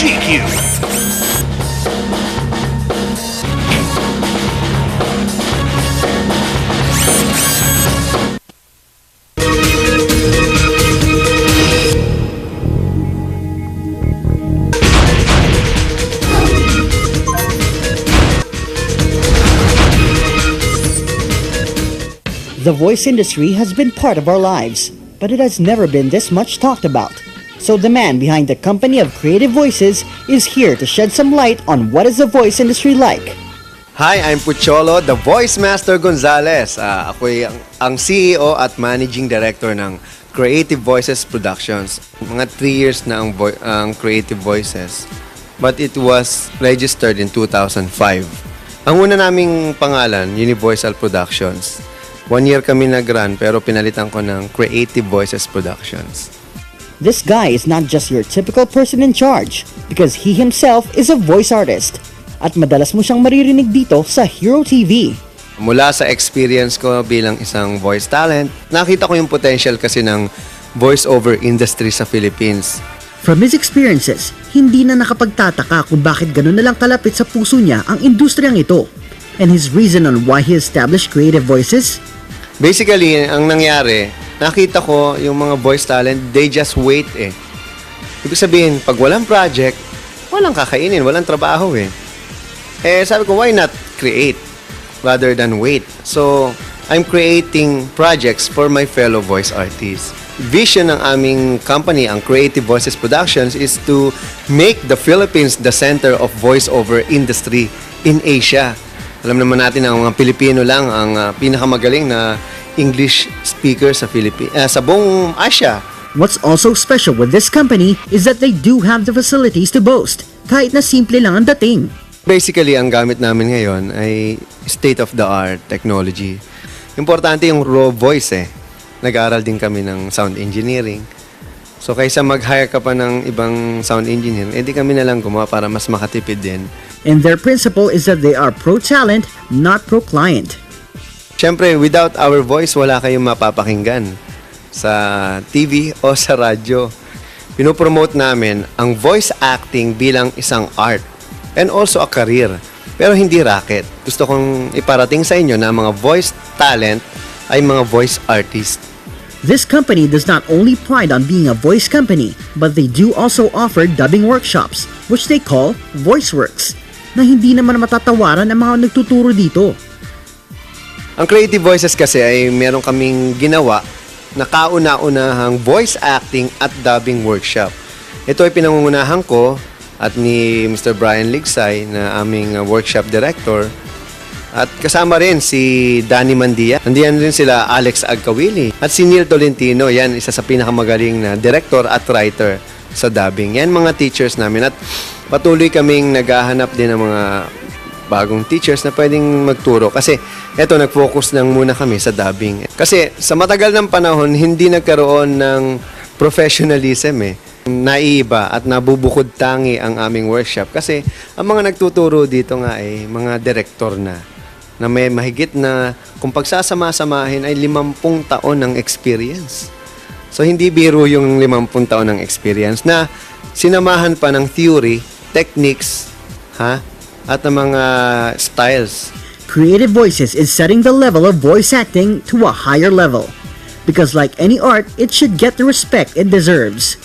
GQ. The voice industry has been part of our lives, but it has never been this much talked about. So the man behind the company of Creative Voices is here to shed some light on what is the voice industry like. Hi, I'm Pucholo, the Voice Master Gonzalez. Ah, ako'y ang, ang CEO at Managing Director ng Creative Voices Productions. Mga 3 years na ang, vo- ang Creative Voices. But it was registered in 2005. Ang una naming pangalan, Universal Productions. One year kami nag-run pero pinalitan ko ng Creative Voices Productions. This guy is not just your typical person in charge because he himself is a voice artist. At madalas mo siyang maririnig dito sa Hero TV. Mula sa experience ko bilang isang voice talent, nakita ko yung potential kasi ng voice-over industry sa Philippines. From his experiences, hindi na nakapagtataka kung bakit ganun na lang kalapit sa puso niya ang industriyang ito. And his reason on why he established Creative Voices? Basically, ang nangyari, nakita ko yung mga voice talent, they just wait eh. Ibig sabihin, pag walang project, walang kakainin, walang trabaho eh. Eh, sabi ko, why not create rather than wait? So, I'm creating projects for my fellow voice artists. Vision ng aming company, ang Creative Voices Productions, is to make the Philippines the center of voice-over industry in Asia. Alam naman natin na ang mga Pilipino lang ang ah, pinakamagaling na English speaker sa Philippines, sa buong Asia. What's also special with this company is that they do have the facilities to boast, kahit na simple lang ang dating. Basically, ang gamit namin ngayon ay state-of-the-art technology. Importante yung raw voice eh. Nag-aaral din kami ng sound engineering. So, kaysa mag-hire ka pa ng ibang sound engineer, edi kami na lang gumawa para mas makatipid din. And their principle is that they are pro-talent, not pro-client. Siyempre, without our voice, wala kayong mapapakinggan sa TV o sa radyo. Pinopromote namin ang voice acting bilang isang art and also a career. Pero hindi racket. Gusto kong iparating sa inyo na mga voice talent ay mga voice artist. This company does not only pride on being a voice company, but they do also offer dubbing workshops, which they call VoiceWorks, na hindi naman matatawaran ang mga nagtuturo dito. Ang Creative Voices kasi ay meron kaming ginawa na kauna-unahang voice acting at dubbing workshop. Ito ay pinangungunahan ko at ni Mr. Brian Ligsay na aming uh, workshop director. At kasama rin si Danny Mandia. Nandiyan rin sila Alex Agkawili. At si Neil Tolentino, yan isa sa pinakamagaling na director at writer sa dubbing. Yan mga teachers namin. At patuloy kaming naghahanap din ng mga bagong teachers na pwedeng magturo. Kasi eto, nag-focus lang muna kami sa dubbing. Kasi sa matagal ng panahon, hindi nagkaroon ng professionalism eh. Naiiba at nabubukod tangi ang aming workshop. Kasi ang mga nagtuturo dito nga ay mga direktor na na may mahigit na kung pagsasama-samahin ay 50 taon ng experience. So hindi biro yung 50 taon ng experience na sinamahan pa ng theory, techniques, ha? At ng mga styles. Creative Voices is setting the level of voice acting to a higher level. Because like any art, it should get the respect it deserves.